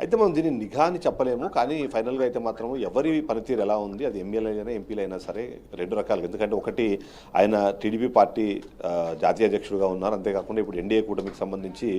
అయితే మనం దీన్ని నిఘా అని చెప్పలేము కానీ ఫైనల్గా అయితే మాత్రం ఎవరి పనితీరు ఎలా ఉంది అది ఎమ్మెల్యేలైనా ఎంపీలైనా సరే రెండు రకాలుగా. ఎందుకంటే ఒకటి ఆయన టీడీపీ పార్టీ జాతీయ అధ్యక్షుడిగా ఉన్నారు. అంతేకాకుండా ఇప్పుడు ఎన్డీఏ కూటమికి సంబంధించి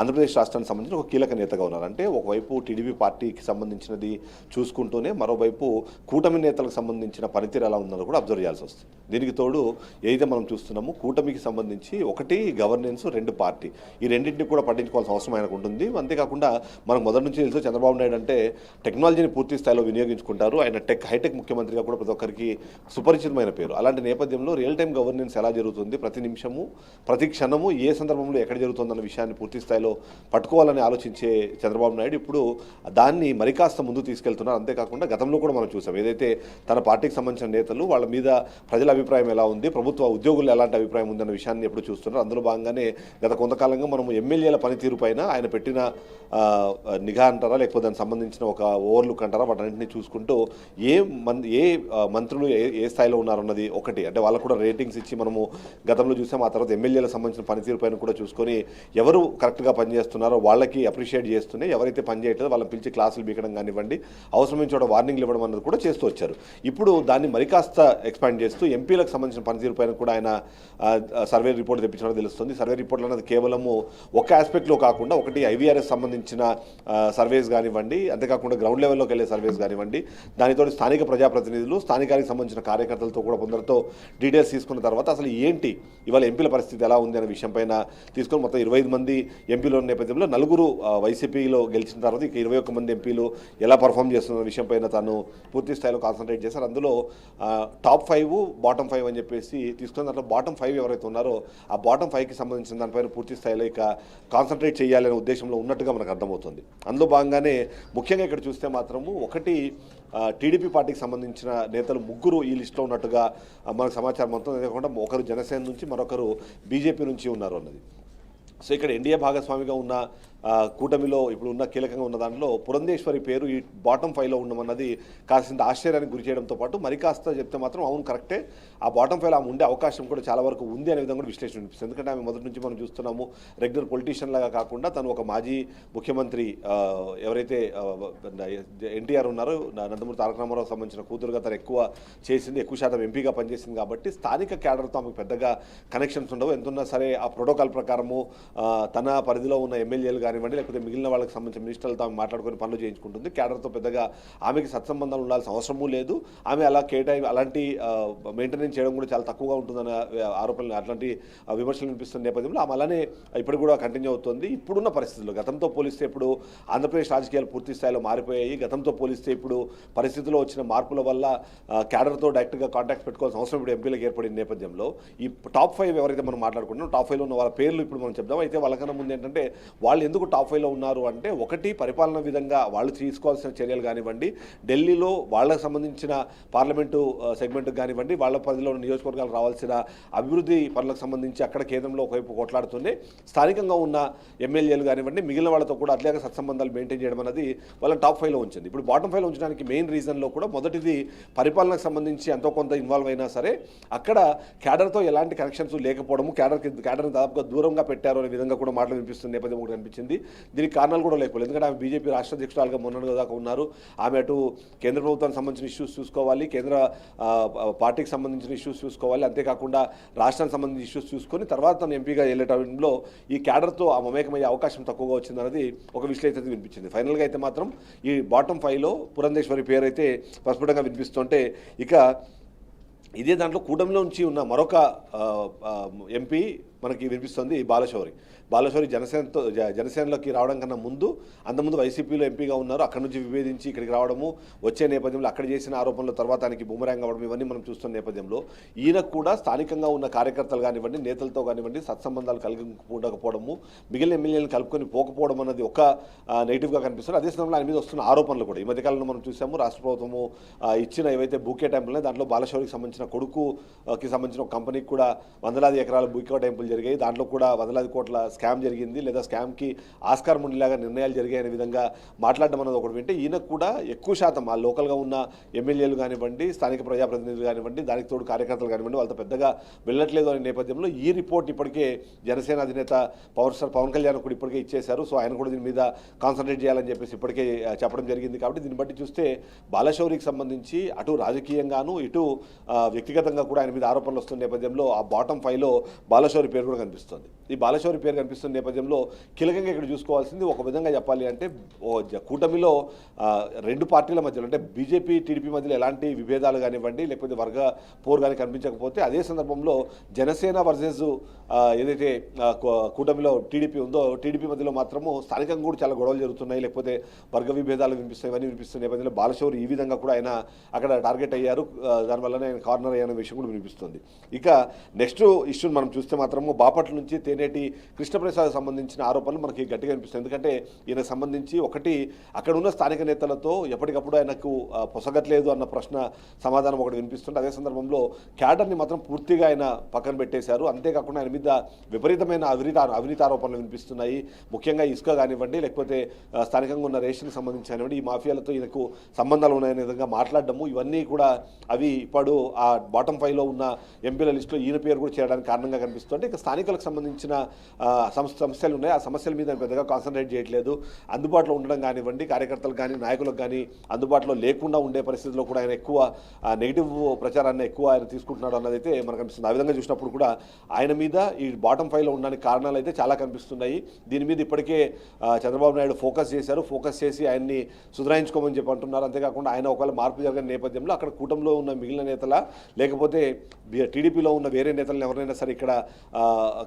ఆంధ్రప్రదేశ్ రాష్ట్రానికి సంబంధించి ఒక కీలక నేతగా ఉన్నారు. అంటే ఒకవైపు టీడీపీ పార్టీకి సంబంధించినది చూసుకుంటూనే మరోవైపు కూటమి నేతలకు సంబంధించిన పనితీరు ఎలా ఉందని కూడా అబ్జర్వ్ చేయాల్సి వస్తుంది. దీనికి తోడు ఏదైతే మనం చూస్తున్నామో కూటమికి సంబంధించి ఒకటి గవర్నెన్స్ రెండు పార్టీ. ఈ రెండింటిని కూడా పట్టించుకోవాల్సిన అవసరం ఆయనకు ఉంటుంది. అంతేకాకుండా మనకు మొదటి నుంచి తెలుసు చంద్రబాబు నాయుడు అంటే టెక్నాలజీని పూర్తి స్థాయిలో వినియోగించుకుంటారు. ఆయన టెక్ హైటెక్ ముఖ్యమంత్రిగా కూడా ప్రతి ఒక్కరికి సుపరిచితమైన పేరు. అలాంటి నేపథ్యంలో రియల్ టైం గవర్నెన్స్ ఎలా జరుగుతుంది? ప్రతి నిమిషము ప్రతి క్షణము ఏ సందర్భంలో ఎక్కడ జరుగుతుందన్న విషయాన్ని పూర్తి స్థాయిలో పట్టుకోవాలని ఆలోచించే చంద్రబాబు నాయుడు ఇప్పుడు దాన్ని మరి కాస్త ముందు తీసుకెళ్తున్నారు. అంతేకాకుండా గతంలో కూడా మనం చూసాం. ఏదైతే తన పార్టీకి సంబంధించిన నేతలు వాళ్ళ మీద ప్రజల అభిప్రాయం ఎలా ఉంది ప్రభుత్వ ఉద్యోగులు ఎలాంటి అభిప్రాయం ఉందన్న విషయాన్ని ఎప్పుడు చూస్తున్నారు. అందులో భాగంగానే గత కొంతకాలంగా మనం ఎమ్మెల్యేల పనితీరు పైన ఆయన పెట్టిన నిఘా అంటారా? లేకపోతే దానికి సంబంధించిన ఒక ఓవర్లుక్ అంటారా? వాటన్నింటినీ చూసుకుంటూ ఏ మన్ ఏ మంత్రులు ఏ ఏ స్థాయిలో ఉన్నారన్నది ఒకటి. అంటే వాళ్ళకు కూడా రేటింగ్స్ ఇచ్చి మనము గతంలో చూసాం ఆ తర్వాత ఎమ్మెల్యేలకు సంబంధించిన పనితీరు పైన కూడా చూసుకొని ఎవరు కరెక్ట్గా పనిచేస్తున్నారో వాళ్ళకి అప్రిషియేట్ చేస్తూనే ఎవరైతే పనిచేయట్లేదో వాళ్ళని పిలిచి క్లాసులు బీకడం కానివ్వండి అవసరమైన చోట వార్నింగ్లు ఇవ్వడం అన్నది కూడా చేస్తూ వచ్చారు. ఇప్పుడు దాన్ని మరి కాస్త ఎక్స్పాండ్ చేస్తూ ఎంపీలకు సంబంధించిన పనితీరు పైన కూడా ఆయన సర్వే రిపోర్ట్ తెప్పించడం తెలుస్తుంది. సర్వే రిపోర్ట్లు అనేది కేవలము ఒక ఆస్పెక్ట్లో కాకుండా ఒకటి ఐవీఆర్ఎస్ సంబంధించిన సర్వే సర్వేస్ కానివ్వండి అంతేకాకుండా గ్రౌండ్ లెవెల్లోకి వెళ్ళే సర్వేస్ కానివ్వండి దానితో స్థానిక ప్రజాప్రతినిధులు స్థానికానికి సంబంధించిన కార్యకర్తలతో కూడా కొందరితో డీటెయిల్స్ తీసుకున్న తర్వాత అసలు ఏంటి ఇవాళ ఎంపీల పరిస్థితి ఎలా ఉంది అనే విషయం పైన తీసుకొని మొత్తం ఇరవై ఐదు మంది ఎంపీలు ఉన్న నేపథ్యంలో నలుగురు వైసీపీలో గెలిచిన తర్వాత ఇక ఇరవై ఒక్క మంది ఎంపీలు ఎలా పర్ఫామ్ చేస్తున్న విషయం పైన తాను పూర్తి స్థాయిలో కాన్సన్ట్రేట్ చేశారు. అందులో టాప్ ఫైవ్ బాటమ్ ఫైవ్ అని చెప్పేసి తీసుకున్న దాంట్లో బాటమ్ ఫైవ్ ఎవరైతే ఉన్నారో ఆ బాటమ్ ఫైవ్కి సంబంధించిన దానిపైన పూర్తి స్థాయిలో ఇక కాన్సన్ట్రేట్ చేయాలనే ఉద్దేశంలో ఉన్నట్టుగా మనకు అర్థమవుతుంది. అందులో భాగంగానే ముఖ్యంగా ఇక్కడ చూస్తే మాత్రము ఒకటి టీడీపీ పార్టీకి సంబంధించిన నేతలు ముగ్గురు ఈ లిస్టులో ఉన్నట్టుగా మనకు సమాచారం మొత్తం కాకుండా ఒకరు జనసేన నుంచి మరొకరు బీజేపీ నుంచి ఉన్నారు అన్నది. సో ఇక్కడ ఎన్డీఏ భాగస్వామిగా ఉన్న కూటమిలో ఇప్పుడు ఉన్న కీలకంగా ఉన్న దాంట్లో పురంధేశ్వరి పేరు ఈ బాటం ఫైవ్లో ఉండమన్నది కాసింత ఆశ్చర్యానికి గురి చేయడంతో పాటు మరి కాస్త చెప్తే మాత్రం అవును కరెక్టే ఆ బాటం ఫైవ్ ఆమె ఉండే అవకాశం కూడా చాలా వరకు ఉంది అనే విధంగా కూడా విశ్లేషణ వినిపిస్తుంది ఎందుకంటే ఆమె మొదటి నుంచి మనం చూస్తున్నాము రెగ్యులర్ పొలిటీషియన్ లాగా కాకుండా తను ఒక మాజీ ముఖ్యమంత్రి ఎవరైతే ఎన్టీఆర్ ఉన్నారో నందమూరి తారక రామారావు సంబంధించిన కూతురుగా తను ఎక్కువ చేసింది ఎక్కువ శాతం ఎంపీగా పనిచేసింది కాబట్టి స్థానిక క్యాడర్తో ఆమెకు పెద్దగా కనెక్షన్స్ ఉండవు. ఎంతున్నా సరే ఆ ప్రోటోకాల్ ప్రకారము తన పరిధిలో ఉన్న ఎమ్మెల్యేలు కానివ్వండి లేకపోతే మిగిలిన వాళ్ళకి సంబంధించిన మినిస్టర్లతో ఆమె మాట్లాడుకొని పనులు చేయించుకుంటుంది. క్యాడర్తో పెద్దగా ఆమెకి సత్సంబంధాలు ఉండాల్సిన అవసరమూ లేదు. ఆమె అలా కేటాయి అలాంటి మెయింటెనెన్స్ చేయడం కూడా చాలా తక్కువగా ఉంటుందన్న ఆరోపణలు అట్లాంటి విమర్శలు వినిపిస్తున్న నేపథ్యంలో ఆమె అలానే ఇప్పుడు కూడా కంటిన్యూ అవుతుంది. ఇప్పుడున్న పరిస్థితుల్లో గతంతో పోలిస్తే ఇప్పుడు ఆంధ్రప్రదేశ్ రాజకీయాలు పూర్తి స్థాయిలో మారిపోయాయి. గతంతో పోలిస్తే ఇప్పుడు పరిస్థితుల్లో వచ్చిన మార్పుల వల్ల కేడర్తో క్యాడర్తో డైరెక్ట్గా కాంటాక్ట్ పెట్టుకోవాల్సిన అవసరం ఇప్పుడు ఎంపీలకు ఏర్పడిన నేపథ్యంలో ఈ టాప్ ఫైవ్ ఎవరైతే మనం మాట్లాడుకుంటున్నాం టాప్ ఫైవ్లో ఉన్న వాళ్ళ పేర్లు ఇప్పుడు మనం చెప్దాం. అయితే వాళ్ళకన్నా ముందు ఏంటంటే వాళ్ళు ఎందుకు టాప్ ఫైవ్లో ఉన్నారు అంటే ఒకటి పరిపాలన విధంగా వాళ్ళు తీసుకోవాల్సిన చర్యలు కానివ్వండి ఢిల్లీలో వాళ్ళకు సంబంధించిన పార్లమెంటు సెగ్మెంట్ కానివ్వండి వాళ్ళ పరిధిలో ఉన్న రావాల్సిన అభివృద్ధి పనులకు సంబంధించి అక్కడ కేంద్రంలో ఒకవైపు కొట్లాడుతుంది స్థానికంగా ఉన్న ఎమ్మెల్యేలు కానివ్వండి మిగిలిన వాళ్ళతో కూడా అట్లాగే సత్సంబంధాలు మెయింటైన్ చేయడం అనేది వాళ్ళని టాప్ ఫైవ్లో ఉంచింది. ఇప్పుడు బాటమ్ ఫైవ్లో ఉంచడానికి మెయిన్ రీజన్లో కూడా మొదటిది పరిపాలనకు సంబంధించి ఎంతో కొంత ఇన్వాల్వ్ అయినా సరే అక్కడ క్యాడర్తో ఎలాంటి కనెక్షన్స్ లేకపోవడము క్యాడర్కి క్యాడర్ని దాదాపుగా దూరంగా పెట్టారు అనే విధంగా కూడా మాటలు వినిపిస్తుంది నేపథ్యం కూడా కనిపించింది. దీనికి కారణాలు కూడా లేకపోలేదు. ఎందుకంటే ఆమె బీజేపీ రాష్ట్ర అధ్యక్షురాలుగా మొన్న దాకా ఉన్నారు. ఆమె అటు కేంద్ర ప్రభుత్వానికి సంబంధించిన ఇష్యూస్ చూసుకోవాలి కేంద్ర పార్టీకి సంబంధించిన ఇష్యూస్ చూసుకోవాలి అంతేకాకుండా రాష్ట్రానికి సంబంధించిన ఇష్యూస్ చూసుకొని తర్వాత తను ఎంపీగా వెళ్ళేటంలో ఈ క్యాడర్తో ఆ మమేకమయ్యే అవకాశం తక్కువగా వచ్చిందన్నది ఒక విశ్లేషణ అయితే వినిపించింది. ఫైనల్గా అయితే మాత్రం ఈ బాటమ్ ఫైవ్లో పురంధేశ్వరి పేరు అయితే ప్రస్ఫుటంగా వినిపిస్తుంటే ఇక ఇదే దాంట్లో కూటమిలో నుంచి ఉన్న మరొక ఎంపీ మనకి వినిపిస్తుంది బాలశౌరి. బాలశౌరి జనసేనతో జనసేనలోకి రావడం కన్నా ముందు అంతకుముందు వైసీపీలో ఎంపీగా ఉన్నారు. అక్కడ నుంచి విభేదించి ఇక్కడికి రావడము వచ్చే నేపథ్యంలో అక్కడ చేసిన ఆరోపణల తర్వాత ఆయనకి బుమరాంగ్ అవ్వడం ఇవన్నీ మనం చూస్తున్న నేపథ్యంలో ఈయన కూడా స్థానికంగా ఉన్న కార్యకర్తలు కానివ్వండి నేతలతో కానివ్వండి సత్సంబంధాలు కలిగి ఉండకపోవడము మిగిలిన ఎమ్మెల్యేలను కలుపుకొని పోకపోవడం అనేది ఒక నెగిటివ్గా కనిపిస్తుంది. అదే సమయంలో ఆయన మీద వస్తున్న ఆరోపణలు కూడా ఈ మధ్యకాలంలో మనం చూసాము. రాష్ట్ర ప్రభుత్వము ఇచ్చిన ఏవైతే బూకే టెంపుల్ దాంట్లో బాలశౌరికి సంబంధించిన కొడుకుకి సంబంధించిన ఒక కంపెనీకి కూడా వందలాది ఎకరాల బూకే టెంపుల్ జరిగాయి. దాంట్లో కూడా వందలాది కోట్ల స్కామ్ జరిగింది. లేదా స్కామ్కి ఆస్కారం ఉండేలాగా నిర్ణయాలు జరిగాయనే విధంగా మాట్లాడడం అనేది ఒకటి వింటే ఈయనకు కూడా ఎక్కువ శాతం ఆ లోకల్గా ఉన్న ఎమ్మెల్యేలు కానివ్వండి స్థానిక ప్రజాప్రతినిధులు కానివ్వండి దానికి తోడు కార్యకర్తలు కానివ్వండి వాళ్ళతో పెద్దగా వెళ్ళట్లేదు అనే నేపథ్యంలో ఈ రిపోర్ట్ ఇప్పటికే జనసేన అధినేత పవర్ స్టార్ పవన్ కళ్యాణ్ కూడా ఇప్పటికే ఇచ్చేశారు. సో ఆయన కూడా దీని మీద కాన్సన్ట్రేట్ చేయాలని చెప్పేసి ఇప్పటికే చెప్పడం జరిగింది. కాబట్టి దీన్ని బట్టి చూస్తే బాలశౌరికి సంబంధించి అటు రాజకీయంగాను ఇటు వ్యక్తిగతంగా కూడా ఆయన మీద ఆరోపణలు వస్తున్న నేపథ్యంలో ఆ బాటమ్ ఫైవ్లో బాలశౌరి పేరు కూడా కనిపిస్తుంది. ఈ బాలశౌరి పేరు కనిపిస్తున్న నేపథ్యంలో కీలకంగా ఇక్కడ చూసుకోవాల్సింది ఒక విధంగా చెప్పాలి అంటే ఓ జ- కూటమిలో రెండు పార్టీల మధ్యలో అంటే బీజేపీ టీడీపీ మధ్యలో ఎలాంటి విభేదాలు కానివ్వండి లేకపోతే వర్గ పోరు కానీ కనిపించకపోతే అదే సందర్భంలో జనసేన వర్సెస్ ఏదైతే కూటమిలో టీడీపీ ఉందో టీడీపీ మధ్యలో మాత్రము స్థానికంగా కూడా చాలా గొడవలు జరుగుతున్నాయి లేకపోతే వర్గ విభేదాలు వినిపిస్తాయి ఇవన్నీ వినిపిస్తున్న నేపథ్యంలో బాలశౌరి ఈ విధంగా కూడా ఆయన అక్కడ టార్గెట్ అయ్యారు దానివల్లనే ఆయన కార్నర్ అయ్యాన విషయం కూడా వినిపిస్తుంది. ఇక నెక్స్ట్ ఇష్యూని మనం చూస్తే మాత్రము బాపట్ల నుంచి తేనేటి కృష్ణప్రసాద్ సంబంధించిన ఆరోపణలు మనకి గట్టిగా అనిపిస్తుంది ఎందుకంటే ఈయనకు సంబంధించి ఒకటి అక్కడ ఉన్న స్థానిక నేతలతో ఎప్పటికప్పుడు ఆయనకు పొసగట్లేదు అన్న ప్రశ్న సమాధానం ఒకటి వినిపిస్తుంది అదే సందర్భంలో క్యాడర్ని మాత్రం పూర్తిగా ఆయన పక్కన పెట్టేశారు. అంతేకాకుండా ఆయన మీద విపరీతమైన అవినీత అవినీతి ఆరోపణలు వినిపిస్తున్నాయి. ముఖ్యంగా ఇసుక కానివ్వండి లేకపోతే స్థానికంగా ఉన్న రేషన్కి సంబంధించి కానివ్వండి ఈ మాఫియాలతో ఈయనకు సంబంధాలు ఉన్నాయనే విధంగా మాట్లాడడము ఇవన్నీ కూడా అవి ఇప్పుడు ఆ బాటమ్ ఫైవ్లో ఉన్న ఎంపీల లిస్టులో ఈయన పేరు కూడా చేరడానికి కారణంగా కనిపిస్తుంది ఇక స్థానికులకు సంబంధించిన ఆ, సమస్యలు ఉన్నాయి. ఆ సమస్యల మీద పెద్దగా కాన్సన్ట్రేట్ చేయట్లేదు. అందుబాటులో ఉండడం కానివ్వండి కార్యకర్తలకు కానీ నాయకులకు కానీ అందుబాటులో లేకుండా ఉండే పరిస్థితుల్లో కూడా ఆయన ఎక్కువ నెగిటివ్ ప్రచారాన్ని ఎక్కువ ఆయన తీసుకుంటున్నాడు అన్నదైతే మనకు కనిపిస్తుంది ఆ విధంగా చూసినప్పుడు కూడా ఆయన మీద ఈ బాటం ఫైవ్లో ఉండడానికి కారణాలు అయితే చాలా కనిపిస్తున్నాయి. దీని మీద ఇప్పటికే చంద్రబాబు నాయుడు ఫోకస్ చేశారు. ఫోకస్ చేసి ఆయన్ని సుధరాయించుకోమని చెప్పి అంటున్నారు. అంతేకాకుండా ఆయన ఒకవేళ మార్పు జరిగిన నేపథ్యంలో అక్కడ కూటమిలో ఉన్న మిగిలిన నేతల లేకపోతే టీడీపీలో ఉన్న వేరే నేతలను ఎవరైనా సరే ఇక్కడ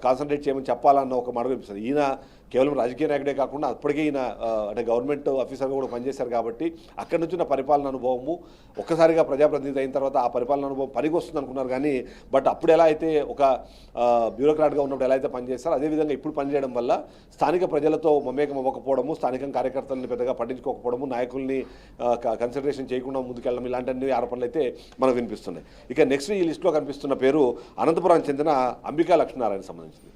కాన్సన్ట్రేట్ చేయమని చెప్పాలన్న ఒక మాట కనిపిస్తుంది ఈయన కేవలం రాజకీయ నాయకుడే కాకుండా అప్పటికే ఈయన అంటే గవర్నమెంట్ ఆఫీసర్గా కూడా పనిచేశారు కాబట్టి అక్కడి నుంచి ఉన్న పరిపాలన అనుభవము ఒక్కసారిగా ప్రజాప్రతినిధి అయిన తర్వాత ఆ పరిపాలన అనుభవం పనికి వస్తుంది అనుకున్నారు కానీ బట్ అప్పుడు ఎలా అయితే ఒక బ్యూరోక్రాట్గా ఉన్నప్పుడు ఎలా అయితే పనిచేస్తారో అదేవిధంగా ఇప్పుడు పనిచేయడం వల్ల స్థానిక ప్రజలతో మమేకం అవ్వకపోవడము స్థానిక కార్యకర్తలను పెద్దగా పట్టించుకోకపోవడము నాయకుల్ని కన్సిడరేషన్ చేయకుండా ముందుకెళ్ళడం ఇలాంటి ఆరోపణలు అయితే మనకు వినిపిస్తున్నాయి. ఇక నెక్స్ట్ ఈ లిస్టులో కనిపిస్తున్న పేరు అనంతపురానికి చెందిన అంబికా లక్ష్మీనారాయణ సంబంధించింది.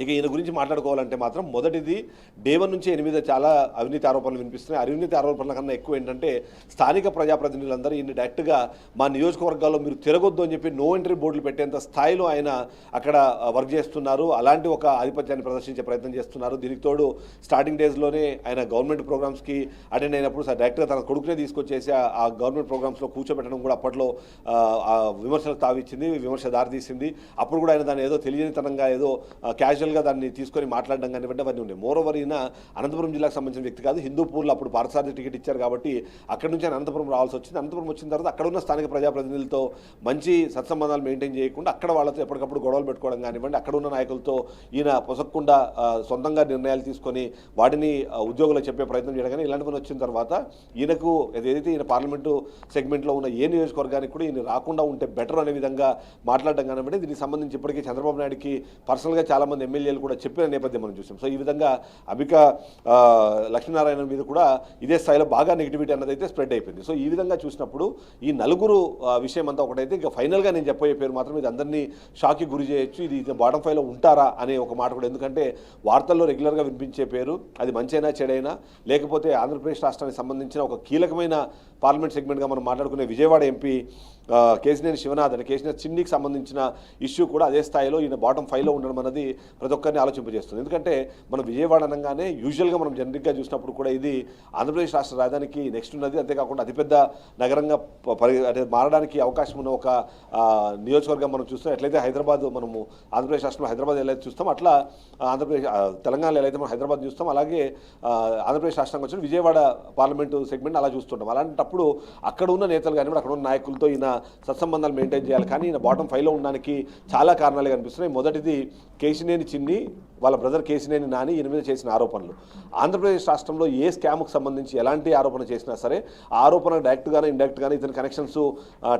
ఇక ఈయన గురించి మాట్లాడుకోవాలంటే మాత్రం మొదటిది డేవన్ నుంచి ఎనిమిది చాలా అవినీతి ఆరోపణలు వినిపిస్తున్నాయి. అవినీతి ఆరోపణల కన్నా ఎక్కువ ఏంటంటే స్థానిక ప్రజాప్రతినిధులందరూ ఈయన డైరెక్ట్గా మా నియోజకవర్గాల్లో మీరు తిరగొద్దు అని చెప్పి నో ఎంట్రీ బోర్డులు పెట్టేంత స్థాయిలో ఆయన అక్కడ వర్క్ చేస్తున్నారు. అలాంటి ఒక ఆధిపత్యాన్ని ప్రదర్శించే ప్రయత్నం చేస్తున్నారు. దీనికి తోడు స్టార్టింగ్ డేస్లోనే ఆయన గవర్నమెంట్ ప్రోగ్రామ్స్కి అటెండ్ అయినప్పుడు సార్ డైరెక్ట్గా తన కొడుకునే తీసుకొచ్చేసి ఆ- గవర్నమెంట్ ప్రోగ్రామ్స్లో కూర్చోబెట్టడం కూడా అప్పట్లో విమర్శలకు తావిచ్చింది విమర్శ దారితీసింది. అప్పుడు కూడా ఆయన దాన్ని ఏదో తెలియనితనంగా ఏదో క్యాజువల్గా దాన్ని తీసుకొని మాట్లాడడం కానివ్వండి అవన్నీ ఉన్నాయి మోర్ ఓవర్ ఈయన అనంతపురం జిల్లాకు సంబంధించిన వ్యక్తి కాదు. హిందూపూర్లో అప్పుడు పారసారథి టికెట్ ఇచ్చారు కాబట్టి అక్కడి నుంచి ఆయన అనంతపురం రావాల్సి వచ్చింది. అనంతపురం వచ్చిన తర్వాత అక్కడ ఉన్న స్థానిక ప్రజాప్రతినిధులతో మంచి సత్సంబంధాలు మెయింటైన్ చేయకుండా అక్కడ వాళ్ళతో ఎప్పటికప్పుడు గొడవలు పెట్టుకోవడం కానివ్వండి అక్కడ ఉన్న నాయకులతో ఈయన పొసక్కుండా సొంతంగా నిర్ణయాలు తీసుకొని వాటిని ఉద్యోగులకు చెప్పే ప్రయత్నం చేయడం కానీ ఇలాంటివన్నీ వచ్చిన తర్వాత ఈయనకు ఏదైతే ఈయన పార్లమెంటు సెగ్మెంట్లో ఉన్న ఏ నియోజకవర్గానికి కూడా ఈయన రాకుండా ఉంటే బెటర్ అనే విధంగా మాట్లాడడం కానివ్వండి. దీనికి సంబంధించి ఇప్పటికీ చంద్రబాబు నాయుడుకి పర్సనల్గా చాలామంది ఎమ్మెల్యేలు కూడా చెప్పిన నేపథ్యం మనం చూసాం. సో ఈ విధంగా అంబిక లక్ష్మీనారాయణ మీద కూడా ఇదే స్థాయిలో బాగా నెగిటివిటీ అన్నది అయితే స్ప్రెడ్ అయిపోయింది. సో ఈ విధంగా చూసినప్పుడు ఈ నలుగురు విషయం అంతా ఒకటైతే ఇంకా ఫైనల్గా నేను చెప్పబోయే పేరు మాత్రం ఇది అందరినీ షాక్కి గురి చేయొచ్చు. ఇది బాటం ఫైవ్లో ఉంటారా అనే ఒక మాట కూడా. ఎందుకంటే వార్తల్లో రెగ్యులర్గా వినిపించే పేరు అది మంచైనా చెడైనా లేకపోతే ఆంధ్రప్రదేశ్ రాష్ట్రానికి సంబంధించిన ఒక కీలకమైన పార్లమెంట్ సెగ్మెంట్గా మనం మాట్లాడుకునే విజయవాడ ఎంపీ కేసినేని శివనాథ్ అంటే కేసినేని చిన్నికి సంబంధించిన ఇష్యూ కూడా అదే స్థాయిలో ఈయన బాటం ఫైవ్లో ఉండడం అనేది ప్రతి ఒక్కరిని ఆలోచింపజేస్తుంది. ఎందుకంటే మనం విజయవాడ అనగానే యూజువల్గా మనం జనరిక్గా చూసినప్పుడు కూడా ఇది ఆంధ్రప్రదేశ్ రాష్ట్ర రాజధానికి నెక్స్ట్ ఉన్నది. అంతేకాకుండా అతిపెద్ద నగరంగా ప- పరి అంటే మారడానికి అవకాశం ఉన్న ఒక నియోజకవర్గం మనం చూస్తాం ఎట్లయితే హైదరాబాద్ మనము ఆంధ్రప్రదేశ్ రాష్ట్రంలో హైదరాబాద్ ఎలా చూస్తాం అట్లా ఆంధ్రప్రదేశ్ తెలంగాణలో ఎలా అయితే మనం హైదరాబాద్ చూస్తాం అలాగే ఆంధ్రప్రదేశ్ రాష్ట్రానికి వచ్చిన విజయవాడ పార్లమెంటు సెగ్మెంట్ అలా చూస్తుంటాం. అలాంటప్పుడు అక్కడ ఉన్న నేతలు కానివ్వండి అక్కడ ఉన్న నాయకులతో ఈయన సత్సంబంధాలు మెయింటైన్ చేయాలి. కానీ ఈయన బాటం ఫైవ్లో ఉండడానికి చాలా కారణాలు కనిపిస్తున్నాయి. మొదటిది కేసినేని చిన్ని వాళ్ళ బ్రదర్ కేసినేని నాని ఈయన మీద చేసిన ఆరోపణలు. ఆంధ్రప్రదేశ్ రాష్ట్రంలో ఏ స్కామ్కు సంబంధించి ఎలాంటి ఆరోపణ చేసినా సరే ఆ ఆరోపణ డైరెక్ట్గానే ఇండైరెక్ట్గానే ఇతని కనెక్షన్స్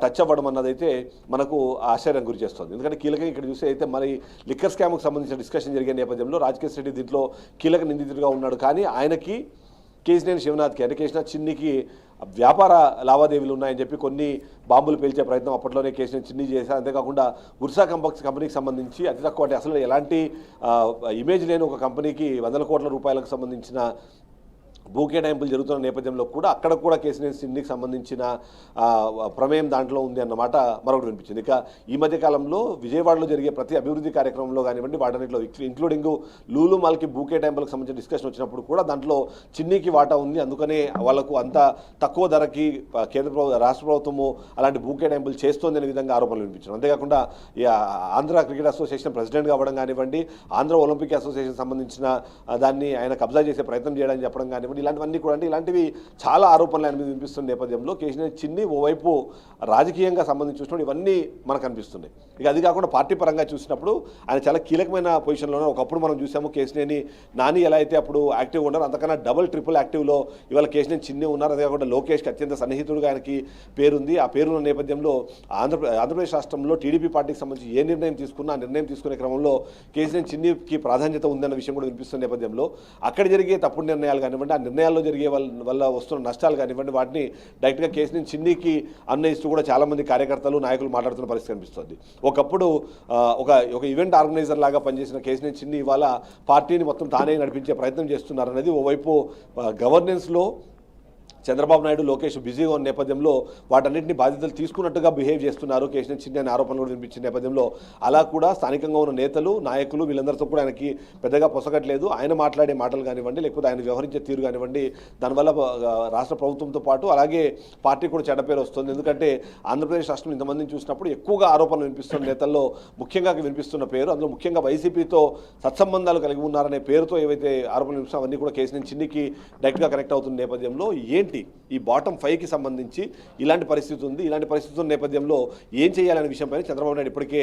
టచ్ అవ్వడం అన్నదైతే మనకు ఆశ్చర్యం గురి చేస్తుంది. ఎందుకంటే కీలకంగా ఇక్కడ చూస్తే అయితే మరి లిక్కర్ స్కామ్కు సంబంధించిన డిస్కషన్ జరిగే నేపథ్యంలో రాజకేష్ రెడ్డి దీంట్లో కీలక నిందితుడిగా ఉన్నాడు. కానీ ఆయనకి కేసినేని శివనాథ్కి అంటే కేసినాథ్ చిన్నికి వ్యాపార లావాదేవీలు ఉన్నాయని చెప్పి కొన్ని బాంబులు పేల్చే ప్రయత్నం అప్పట్లోనే కేసుని చిన్ని చేశారు అంతేకాకుండా ఉర్సా కంపక్స్ కంపెనీకి సంబంధించి అతి తక్కువ అంటే అసలు ఎలాంటి ఇమేజ్ లేని ఒక కంపెనీకి వందల కోట్ల రూపాయలకు సంబంధించిన భూకేటాయింపులు జరుగుతున్న నేపథ్యంలో కూడా అక్కడ కూడా కేసీఆర్ సింధికి సంబంధించిన ప్రమేయం దాంట్లో ఉంది అన్నమాట మరొకటి వినిపించింది. ఇక ఈ మధ్య కాలంలో విజయవాడలో జరిగే ప్రతి అభివృద్ధి కార్యక్రమంలో కానివ్వండి వాటన్నిటిలో ఇంక్లూడింగ్ లూలు మాల్కి భూకేటాయింపులకు సంబంధించిన డిస్కషన్ వచ్చినప్పుడు కూడా దాంట్లో చిన్నీకి వాటా ఉంది. అందుకనే వాళ్ళకు అంత తక్కువ ధరకి కేంద్ర ప్రభుత్వ రాష్ట్ర ప్రభుత్వము అలాంటి భూకేటాయింపులు చేస్తోంది అనే విధంగా ఆరోపణలు వినిపించారు. అంతేకాకుండా ఆంధ్ర క్రికెట్ అసోసియేషన్ ప్రెసిడెంట్ కావడం కానివ్వండి ఆంధ్ర ఒలింపిక్ అసోసియేషన్ సంబంధించిన దాన్ని ఆయన కబ్జా చేసే ప్రయత్నం చేయడం చెప్పడం కానివ్వండి ఇలాంటివన్నీ కూడా అంటే ఇలాంటివి చాలా ఆరోపణలు ఆయన మీద వినిపిస్తున్న నేపథ్యంలో కేసీఆర్ చిన్ని ఓవైపు రాజకీయంగా సంబంధించి చూసినప్పుడు ఇవన్నీ మనకు అనిపిస్తున్నాయి. ఇక అది కాకుండా పార్టీ పరంగా చూసినప్పుడు ఆయన చాలా కీలకమైన పొజిషన్లోనే ఒకప్పుడు మనం చూసాము కేసీనేని నాని ఎలా అయితే అప్పుడు యాక్టివ్గా ఉన్నారు అంతకన్నా డబుల్ ట్రిపుల్ యాక్టివ్లో ఇవాళ కేసీనేని చిన్ని ఉన్నారు. అదే కాకుండా లోకేష్కి అత్యంత సన్నిహితుడుగా ఆయనకి పేరుంది. ఆ పేరున్న నేపథ్యంలో ఆంధ్ర ఆంధ్రప్రదేశ్ రాష్ట్రంలో టీడీపీ పార్టీకి సంబంధించి ఏ నిర్ణయం తీసుకున్నా ఆ నిర్ణయం తీసుకునే క్రమంలో కేసీఆర్ చిన్నికి ప్రాధాన్యత ఉందన్న విషయం కూడా వినిపిస్తున్న నేపథ్యంలో అక్కడ జరిగే తప్పుడు నిర్ణయాలు కానివ్వండి ఆ నిర్ణయాల్లో జరిగే వాళ్ళ వల్ల వస్తున్న నష్టాలు కానివ్వండి వాటిని డైరెక్ట్గా కేసీఆర్ చిన్నికి అన్వయిస్తూ కూడా చాలామంది కార్యకర్తలు నాయకులు మాట్లాడుతున్న పరిస్థితి కనిపిస్తుంది. ఒకప్పుడు ఒక ఒక ఈవెంట్ ఆర్గనైజర్ లాగా పనిచేసిన కేసీఆర్ చిన్ని ఇవాళ పార్టీని మొత్తం తానే నడిపించే ప్రయత్నం చేస్తున్నారనేది ఓవైపు గవర్నెన్స్లో చంద్రబాబు నాయుడు లోకేష్ బిజీగా ఉన్న నేపథ్యంలో వాటన్నింటినీ బాధ్యతలు తీసుకున్నట్టుగా బిహేవ్ చేస్తున్నారు. కేసీఆర్ చిన్న అనే ఆరోపణలు కూడా వినిపించిన నేపథ్యంలో అలా కూడా స్థానికంగా ఉన్న నేతలు నాయకులు వీళ్ళందరితో కూడా ఆయనకి పెద్దగా పొసగట్లేదు. ఆయన మాట్లాడే మాటలు కానివ్వండి లేకపోతే ఆయన వ్యవహరించే తీరు కానివ్వండి దానివల్ల రాష్ట్ర ప్రభుత్వంతో పాటు అలాగే పార్టీ కూడా చెడపేరు పేరు వస్తుంది. ఎందుకంటే ఆంధ్రప్రదేశ్ రాష్ట్రం ఇంతమందిని చూసినప్పుడు ఎక్కువగా ఆరోపణలు వినిపిస్తున్న నేతల్లో ముఖ్యంగా వినిపిస్తున్న పేరు అందులో ముఖ్యంగా వైసీపీతో సత్సంబంధాలు కలిగి ఉన్నారనే పేరుతో ఏవైతే ఆరోపణలు వినిపిస్తున్నా అవన్నీ కూడా కేసీఆర్ చిన్నికి డైరెక్ట్గా కనెక్ట్ అవుతున్న నేపథ్యంలో ఏంటి ఈ బాటం ఫైవ్కి సంబంధించి ఇలాంటి పరిస్థితి ఉంది. ఇలాంటి పరిస్థితి ఉన్న నేపథ్యంలో ఏం చేయాలనే విషయంపై చంద్రబాబు నాయుడు ఇప్పటికే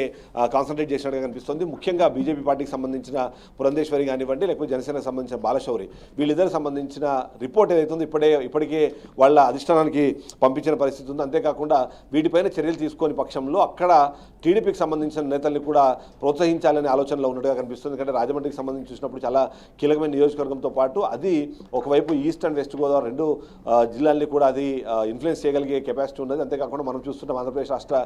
కాన్సన్ట్రేట్ చేసినట్టుగా కనిపిస్తుంది. ముఖ్యంగా బీజేపీ పార్టీకి సంబంధించిన పురంధేశ్వరి కానివ్వండి లేకపోతే జనసేనకు సంబంధించిన బాలశౌరి వీళ్ళిద్దరికి సంబంధించిన రిపోర్ట్ ఏదైతే ఉందో ఇప్పుడే ఇప్పటికే వాళ్ళ అధిష్టానానికి పంపించిన పరిస్థితి ఉంది. అంతేకాకుండా వీటిపైన చర్యలు తీసుకొని పక్షంలో అక్కడ టీడీపీకి సంబంధించిన నేతల్ని కూడా ప్రోత్సహించాలనే ఆలోచనలో ఉన్నట్టుగా కనిపిస్తుంది. ఎందుకంటే రాజమండ్రికి సంబంధించి చూసినప్పుడు చాలా కీలకమైన నియోజకవర్గంతో పాటు అది ఒకవైపు ఈస్ట్ అండ్ వెస్ట్ గోదావరి రెండు జిల్లాల్ని కూడా అది ఇన్ఫ్లుయెన్స్ చేయగలిగే కెపాసిటీ ఉన్నది. అంతేకాకుండా మనం చూస్తున్నాం ఆంధ్రప్రదేశ్ రాష్ట్ర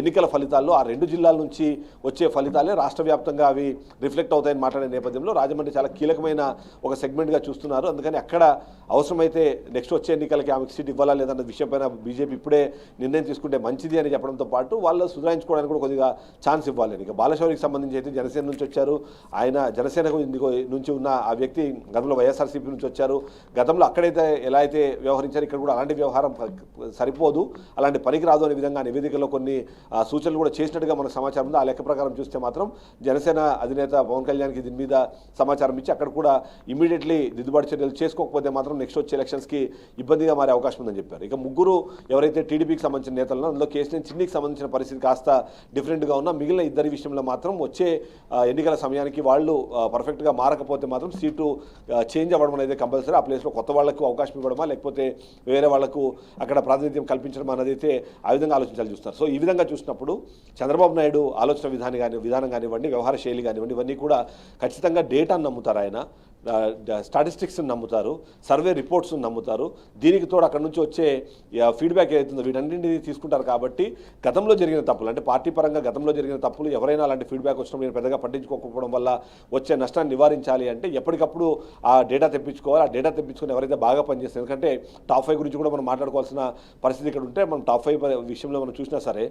ఎన్నికల ఫలితాల్లో ఆ రెండు జిల్లాల నుంచి వచ్చే ఫలితాలే రాష్ట్ర వ్యాప్తంగా అవి రిఫ్లెక్ట్ అవుతాయని మాట్లాడే నేపథ్యంలో రాజమండ్రి చాలా కీలకమైన ఒక సెగ్మెంట్గా చూస్తున్నారు. అందుకని అక్కడ అవసరమైతే నెక్స్ట్ వచ్చే ఎన్నికలకి ఆమెకు సీట్ ఇవ్వాలా లేదన్న విషయంపైన బీజేపీ ఇప్పుడే నిర్ణయం తీసుకుంటే మంచిది అని చెప్పడంతో పాటు వాళ్ళు సుధారించుకోవడానికి కూడా కొద్దిగా ఛాన్స్ ఇవ్వాలి. ఇక బాలశౌరికి సంబంధించి అయితే జనసేన నుంచి వచ్చారు. ఆయన జనసేనకు నుంచి ఉన్న ఆ వ్యక్తి గతంలో వైఎస్ఆర్సీపీ నుంచి వచ్చారు. గతంలో అక్కడైతే ఎలా అయితే వ్యవహరించారు ఇక్కడ కూడా అలాంటి వ్యవహారం సరిపోదు. అలాంటి పనికి రాదు అనే విధంగా నివేదికలో కొన్ని సూచనలు కూడా చేసినట్టుగా మనకు సమాచారం ఉంది. ఆ లెక్క ప్రకారం చూస్తే మాత్రం జనసేన అధినేత పవన్ కళ్యాణ్కి దీని మీద సమాచారం ఇచ్చి అక్కడ కూడా ఇమీడియట్లీ దిద్దుబాటు చర్యలు చేసుకోకపోతే మాత్రం నెక్స్ట్ వచ్చే ఎలక్షన్స్కి ఇబ్బందిగా మారే అవకాశం ఉందని చెప్పారు. ఇక ముగ్గురు ఎవరైతే టీడీపీకి సంబంధించిన నేతలను అందులో కేసీఆర్ చిన్నికి సంబంధించిన పరిస్థితి కాస్త డిఫరెంట్గా ఉన్నా మిగిలిన ఇద్దరి విషయంలో మాత్రం వచ్చే ఎన్నికల సమయానికి వాళ్ళు పర్ఫెక్ట్గా మారకపోతే మాత్రం సీటు చేంజ్ అవ్వడం అనేది కంపల్సరీ. ఆ ప్లేస్లో కొత్త వాళ్ళకు అవకాశం ఇవ్వడమా లేకపోతే వేరే వాళ్ళకు అక్కడ ప్రాతినిధ్యం కల్పించడం అనేది అయితే ఆ విధంగా ఆలోచించాలి చూస్తారు. సో ఈ విధంగా చూసినప్పుడు చంద్రబాబు నాయుడు ఆలోచన విధానం కానీ విధానం కానివ్వండి వ్యవహార శైలి కానివ్వండి ఇవన్నీ కూడా ఖచ్చితంగా డేటాను నమ్ముతారు ఆయన. స్టాటిస్టిక్స్ని నమ్ముతారు సర్వే రిపోర్ట్స్ని నమ్ముతారు. దీనికి తోడు అక్కడ నుంచి వచ్చే ఫీడ్బ్యాక్ ఏదైతుందో వీటన్నింటినీ తీసుకుంటారు కాబట్టి గతంలో జరిగిన తప్పులు అంటే పార్టీ పరంగా గతంలో జరిగిన తప్పులు ఎవరైనా అలాంటి ఫీడ్బ్యాక్ వచ్చినప్పుడు నేను పెద్దగా పట్టించుకోకపోవడం వల్ల వచ్చే నష్టాన్ని నివారించాలి అంటే ఎప్పటికప్పుడు ఆ డేటా తెప్పించుకోవాలి. ఆ డేటా తెప్పించుకొని ఎవరైతే బాగా పనిచేస్తారు ఎందుకంటే టాప్ ఫైవ్ గురించి కూడా మనం మాట్లాడుకోవాల్సిన పరిస్థితి ఇక్కడ ఉంటే మనం టాప్ ఫైవ్ విషయంలో మనం చూసినా సరే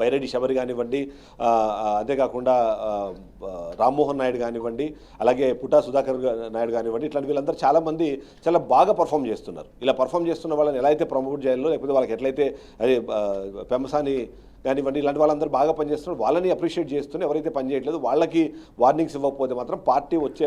బైరెడ్డి శబరి కానివ్వండి అంతేకాకుండా రామ్మోహన్ నాయుడు కానివ్వండి అలాగే పుట్టా సుధాకర్ నాయుడు కానివ్వండి ఇట్లాంటి వీళ్ళందరూ చాలామంది చాలా బాగా పర్ఫామ్ చేస్తున్నారు. ఇలా పర్ఫామ్ చేస్తున్న వాళ్ళని ఎలా అయితే ప్రమోట్ చేయాలో లేకపోతే వాళ్ళకి ఎట్లయితే పెంపసాని కానివ్వండి ఇలాంటి వాళ్ళందరూ బాగా పనిచేస్తున్నారు వాళ్ళని అప్రిషియేట్ చేస్తూనే ఎవరైతే పనిచేయట్లేదు వాళ్ళకి వార్నింగ్స్ ఇవ్వకపోతే మాత్రం పార్టీ వచ్చే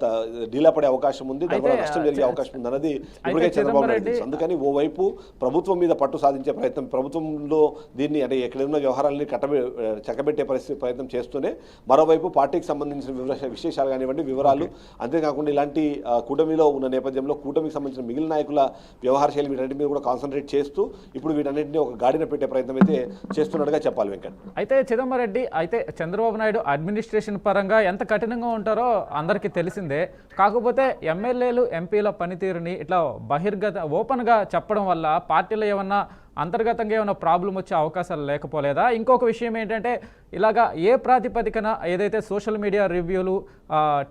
త- డీలా పడే అవకాశం ఉంది దానివల్ల నష్టం జరిగే అవకాశం ఉంది అన్నది ఇప్పటికే చంద్రబాబు నాయుడు. అందుకని ఓవైపు ప్రభుత్వం మీద పట్టు సాధించే ప్రయత్నం ప్రభుత్వంలో దీన్ని అంటే ఎక్కడ ఉన్న వ్యవహారాలని కట్టబె చక్కబెట్టే పరిస్థితి ప్రయత్నం చేస్తూనే మరోవైపు పార్టీకి సంబంధించిన వివర- విశేషాలు కానివ్వండి వివరాలు అంతేకాకుండా ఇలాంటి కూటమిలో ఉన్న నేపథ్యంలో కూటమికి సంబంధించిన మిగిలిన నాయకుల వ్యవహార శైలి వీటన్నిటి మీద కూడా కాన్సన్ట్రేట్ చేస్తూ ఇప్పుడు వీటన్నింటినీ ఒక గాడిన పెట్టే ప్రయత్నం అయితే చేస్తున్నట్టుగా చెప్పాలి వెంకట్. అయితే చిదంబరెడ్డి అయితే చంద్రబాబు నాయుడు అడ్మినిస్ట్రేషన్ పరంగా ఎంత కఠినంగా ఉంటారో అందరికీ తెలిసిందే. కాకపోతే ఎమ్మెల్యేలు ఎంపీల పనితీరుని ఇట్లా బహిర్గత ఓపెన్గా చెప్పడం వల్ల పార్టీలో ఏమన్నా అంతర్గతంగా ఏమైనా ప్రాబ్లం వచ్చే అవకాశాలు లేకపోలేదా? ఇంకొక విషయం ఏంటంటే ఇలాగా ఏ ప్రాతిపదికన ఏదైతే సోషల్ మీడియా రివ్యూలు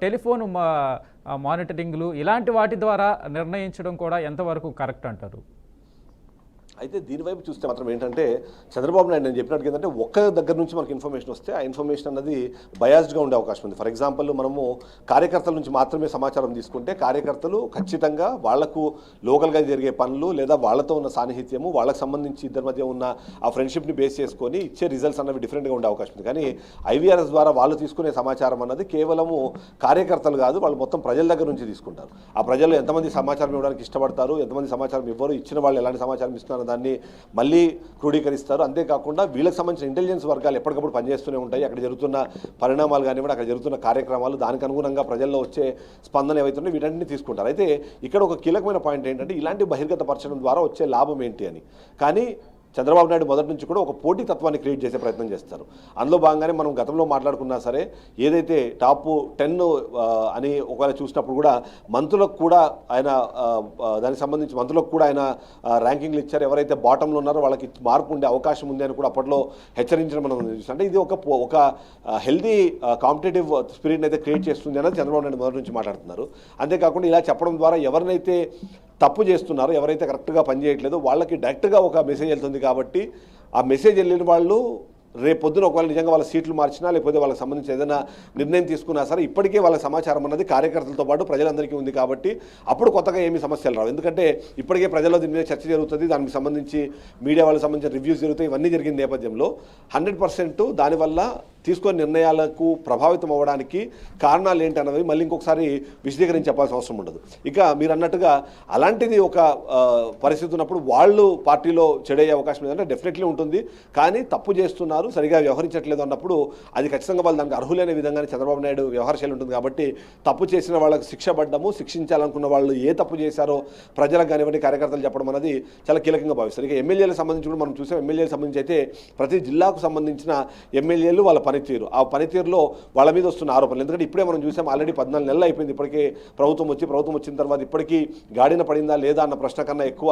టెలిఫోన్ మా- మానిటరింగ్లు ఇలాంటి వాటి ద్వారా నిర్ణయించడం కూడా ఎంతవరకు కరెక్ట్ అంటారు? అయితే దీనివైపు చూస్తే మాత్రం ఏంటంటే చంద్రబాబు నాయుడు నేను చెప్పినట్టు ఏంటంటే ఒక్క దగ్గర నుంచి మనకి ఇన్ఫర్మేషన్ వస్తే ఆ ఇన్ఫర్మేషన్ అన్నది బయాస్డ్గా ఉండే అవకాశం ఉంది. ఫర్ ఎగ్జాంపుల్ మనము కార్యకర్తల నుంచి మాత్రమే సమాచారం తీసుకుంటే కార్యకర్తలు ఖచ్చితంగా వాళ్ళకు లోకల్గా జరిగే పనులు లేదా వాళ్ళతో ఉన్న సాన్నిహిత్యము వాళ్ళకి సంబంధించి ఇద్దరి మధ్య ఉన్న ఆ ఫ్రెండ్షిప్ని బేస్ చేసుకొని ఇచ్చే రిజల్ట్స్ అన్నవి డిఫరెంట్గా ఉండే అవకాశం ఉంది. కానీ ఐవీఆర్ఎస్ ద్వారా వాళ్ళు తీసుకునే సమాచారం అన్నది కేవలము కార్యకర్తలు కాదు వాళ్ళు మొత్తం ప్రజల దగ్గర నుంచి తీసుకుంటారు. ఆ ప్రజలు ఎంతమంది సమాచారం ఇవ్వడానికి ఇష్టపడతారు ఎంతమంది సమాచారం ఇవ్వరు ఇచ్చిన వాళ్ళు ఎలాంటి సమాచారం ఇస్తున్నారు దాన్ని మళ్ళీ క్రోడీకరిస్తారు. అంతేకాకుండా వీళ్ళకి సంబంధించిన ఇంటెలిజెన్స్ వర్గాలు ఎప్పటికప్పుడు పనిచేస్తూనే ఉంటాయి. అక్కడ జరుగుతున్న పరిణామాలు కానివ్వండి అక్కడ జరుగుతున్న కార్యక్రమాలు దానికి అనుగుణంగా ప్రజల్లో వచ్చే స్పందన ఏవైతుందో వీటన్నిటిని తీసుకుంటారు. అయితే ఇక్కడ ఒక కీలకమైన పాయింట్ ఏంటంటే ఇలాంటి బహిర్గత పరచడం ద్వారా వచ్చే లాభం ఏంటి అని. కానీ చంద్రబాబు నాయుడు మొదటి నుంచి కూడా ఒక పోటీ తత్వాన్ని క్రియేట్ చేసే ప్రయత్నం చేస్తారు. అందులో భాగంగానే మనం గతంలో మాట్లాడుకున్నా సరే ఏదైతే టాప్ టెన్ అని ఒకవేళ చూసినప్పుడు కూడా మంత్రులకు కూడా ఆయన దానికి సంబంధించి మంత్రులకు కూడా ఆయన ర్యాంకింగ్లు ఇచ్చారు. ఎవరైతే బాటంలో ఉన్నారో వాళ్ళకి మార్పు ఉండే అవకాశం ఉంది అని కూడా అప్పట్లో హెచ్చరించడం మనం చూసాం అంటే ఇది ఒక ఒక హెల్దీ కాంపిటేటివ్ స్పిరిట్ అయితే క్రియేట్ చేస్తుంది అనేది చంద్రబాబు నాయుడు మొదటి నుంచి మాట్లాడుతున్నారు. అంతేకాకుండా ఇలా చెప్పడం ద్వారా ఎవరినైతే తప్పు చేస్తున్నారో ఎవరైతే కరెక్ట్గా పనిచేయట్లేదో వాళ్ళకి డైరెక్ట్గా ఒక మెసేజ్ వెళ్తుంది కాబట్టి ఆ మెసేజ్ వెళ్ళిన వాళ్ళు రేపు పొద్దున ఒకవేళ నిజంగా వాళ్ళ సీట్లు మార్చినా లేకపోతే వాళ్ళకి సంబంధించి ఏదైనా నిర్ణయం తీసుకున్నా సరే ఇప్పటికే వాళ్ళ సమాచారం అన్నది కార్యకర్తలతో పాటు ప్రజలందరికీ ఉంది కాబట్టి అప్పుడు కొత్తగా ఏమీ సమస్యలు రావు. ఎందుకంటే ఇప్పటికే ప్రజల్లో దీని మీద చర్చ జరుగుతుంది. దానికి సంబంధించి మీడియా వాళ్ళకి సంబంధించిన రివ్యూస్ జరుగుతాయి. ఇవన్నీ జరిగిన నేపథ్యంలో హండ్రెడ్ పర్సెంట్ దానివల్ల తీసుకునే నిర్ణయాలకు ప్రభావితం అవ్వడానికి కారణాలు ఏంటి అన్నవి మళ్ళీ ఇంకొకసారి విశదీకరించి చెప్పాల్సిన అవసరం ఉండదు. ఇక మీరు అన్నట్టుగా అలాంటిది ఒక పరిస్థితి ఉన్నప్పుడు వాళ్ళు పార్టీలో చెడయ్యే అవకాశం లేదంటే డెఫినెట్లీ ఉంటుంది. కానీ తప్పు చేస్తున్నారు సరిగా వ్యవహరించట్లేదు అన్నప్పుడు అది ఖచ్చితంగా వాళ్ళు దానికి అర్హులైన విధంగానే చంద్రబాబు నాయుడు వ్యవహారశైలి ఉంటుంది కాబట్టి తప్పు చేసిన వాళ్ళకు శిక్ష పడ్డము శిక్షించాలనుకున్న వాళ్ళు ఏ తప్పు చేశారో ప్రజలకు కానివ్వండి కార్యకర్తలు చెప్పడం అనేది చాలా కీలకంగా భావిస్తారు. ఇక ఎమ్మెల్యేలకు సంబంధించి కూడా మనం చూసాం ఎమ్మెల్యేలకు సంబంధించి అయితే ప్రతి జిల్లాకు సంబంధించిన ఎమ్మెల్యేలు వాళ్ళ పనితీరు. ఆ పనితీరులో వాళ్ళ మీద వస్తున్న ఆరోపణలు. ఎందుకంటే ఇప్పుడే మనం చూసాం ఆల్రెడీ పద్నాలుగు నెలలు అయిపోయింది. ఇప్పటికే ప్రభుత్వం వచ్చి ప్రభుత్వం వచ్చిన తర్వాత ఇప్పటికీ గాడిన పడిందా లేదా అన్న ప్రశ్న కన్నా ఎక్కువ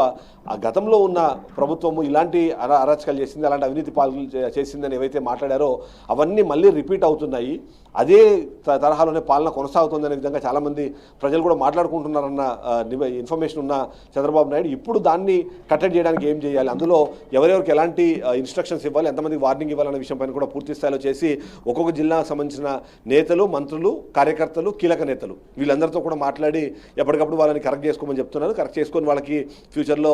ఆ గతంలో ఉన్న ప్రభుత్వము ఇలాంటి అరాచకాలు చేసింది అలాంటి అవినీతి పాలు చేసింది జరిగిందని ఏవైతే మాట్లాడారో అవన్నీ మళ్ళీ రిపీట్ అవుతున్నాయి. అదే త- తరహాలోనే పాలన కొనసాగుతుందనే విధంగా చాలామంది ప్రజలు కూడా మాట్లాడుకుంటున్నారన్న ఇన్ఫర్మేషన్ ఉన్న చంద్రబాబు నాయుడు ఇప్పుడు దాన్ని కట్టడి చేయడానికి ఏం చేయాలి? అందులో ఎవరెవరికి ఎలాంటి ఇన్స్ట్రక్షన్స్ ఇవ్వాలి? ఎంతమందికి వార్నింగ్ ఇవ్వాలనే విషయం పైన కూడా పూర్తి స్థాయిలో చేసి ఒక్కొక్క జిల్లాకు సంబంధించిన నేతలు మంత్రులు కార్యకర్తలు కీలక నేతలు వీళ్ళందరితో కూడా మాట్లాడి ఎప్పటికప్పుడు వాళ్ళని కరెక్ట్ చేసుకోమని చెప్తున్నారు. కరెక్ట్ చేసుకొని వాళ్ళకి ఫ్యూచర్లో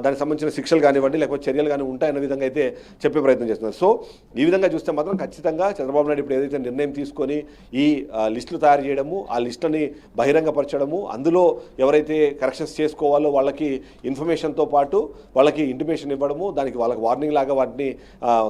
దానికి సంబంధించిన శిక్షలు కానివ్వండి లేకపోతే చర్యలు కానీ ఉంటాయన్న విధంగా అయితే చెప్పే ప్రయత్నం చేస్తున్నారు. సో ఈ విధంగా చూస్తే మాత్రం ఖచ్చితంగా చంద్రబాబు నాయుడు ఇప్పుడు ఏదైతే నిర్ణయం తీసుకొని ఈ లిస్టులు తయారు చేయడము ఆ లిస్టుని బహిరంగపరచడము అందులో ఎవరైతే కరెక్షన్స్ చేసుకోవాలో వాళ్ళకి ఇన్ఫర్మేషన్తో పాటు వాళ్ళకి ఇంటిమేషన్ ఇవ్వడము దానికి వాళ్ళకి వార్నింగ్ లాగా వాటిని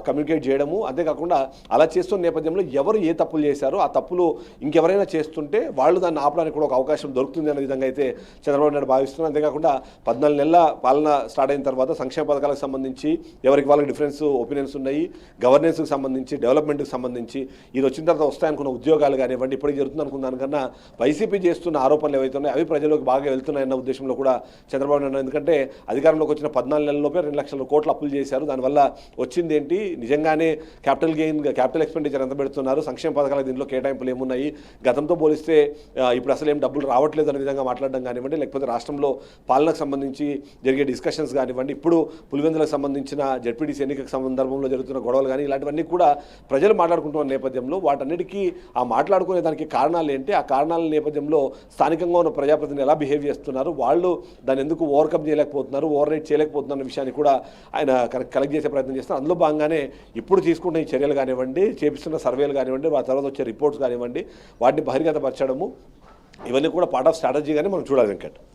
కమ్యూనికేట్ చేయడము అంతేకాకుండా అలా చేస్తున్న నేపథ్యంలో ఎవరు ఏ తప్పులు చేశారో ఆ తప్పులు ఇంకెవరైనా చేస్తుంటే వాళ్ళు దాన్ని ఆపడానికి కూడా ఒక అవకాశం దొరుకుతుంది అనే విధంగా అయితే చంద్రబాబు నాయుడు భావిస్తున్నారు. అంతేకాకుండా పద్నాలుగు నెలల పాలన స్టార్ట్ అయిన తర్వాత సంక్షేమ పథకాలకు సంబంధించి ఎవరికి వాళ్ళకి డిఫరెన్స్ ఒపీనియన్స్ ఉన్నాయి. గవర్నెన్స్కి సంబంధించి డెవలప్మెంట్కి సంబంధించి ఇది వచ్చిన తర్వాత వస్తాయనుకున్న ఉద్యోగాలు కానివ్వండి ఇప్పటికి జరుగుతుంది అనుకున్న దానికన్నా వైసీపీ చేస్తున్న ఆరోపణలు ఏవైతే ఉన్నాయో అవి ప్రజలకు బాగా వెళ్తున్నాయన్న ఉద్దేశంలో కూడా చంద్రబాబు నాయుడు ఎందుకంటే అధికారంలోకి వచ్చిన పద్నాలుగు నెలలలోపే రెండు లక్షల కోట్ల అప్పులు చేశారు. దానివల్ల వచ్చింది ఏంటి? నిజంగానే క్యాపిటల్ గెయిన్ క్యాపిటల్ ఎక్స్పెండిచర్ ఎంత పెడుతున్నారు? సంక్షేమ పథకాలకు దీంట్లో కేటాయింపులు ఏమున్నాయి? గతంతో పోలిస్తే ఇప్పుడు అసలు ఏం డబ్బులు రావట్లేదు అనే విధంగా మాట్లాడడం కానివ్వండి లేకపోతే రాష్ట్రంలో పాలనకు సంబంధించి జరిగే డిస్కషన్స్ కానివ్వండి ఇప్పుడు పులివెందులకు సంబంధించిన జడ్పీటీసీ ఎన్నికల సందర్భంలో జరుగుతున్న గొడవలు కానీ ఇలాంటివన్నీ కూడా ప్రజలు మాట్లాడుకుంటున్న నేపథ్యంలో వాటన్నిటికీ ఆ మాట్లాడుకునే దానికి కారణాలు ఏంటి? ఆ కారణాల నేపథ్యంలో స్థానికంగా ఉన్న ప్రజాప్రతినిధులు ఎలా బిహేవ్ చేస్తున్నారు? వాళ్ళు దాన్ని ఎందుకు ఓవర్కమ్ చేయలేకపోతున్నారు? ఓవర్ రైట్ చేయలేకపోతున్నారు అనే విషయాన్ని కూడా ఆయన కలెక్ట్ చేసే ప్రయత్నం చేస్తారు అందులో భాగంగానే ఇప్పుడు తీసుకున్న ఈ చర్యలు కానివ్వండి చేపిస్తున్న సర్వేలు కానివ్వండి వాళ్ళ తర్వాత వచ్చే రిపోర్ట్స్ కానివ్వండి వాటిని బహిర్గతపరచడము ఇవన్నీ కూడా పార్ట్ ఆఫ్ స్ట్రాటజీగానే మనం చూడాలి వెంకట్.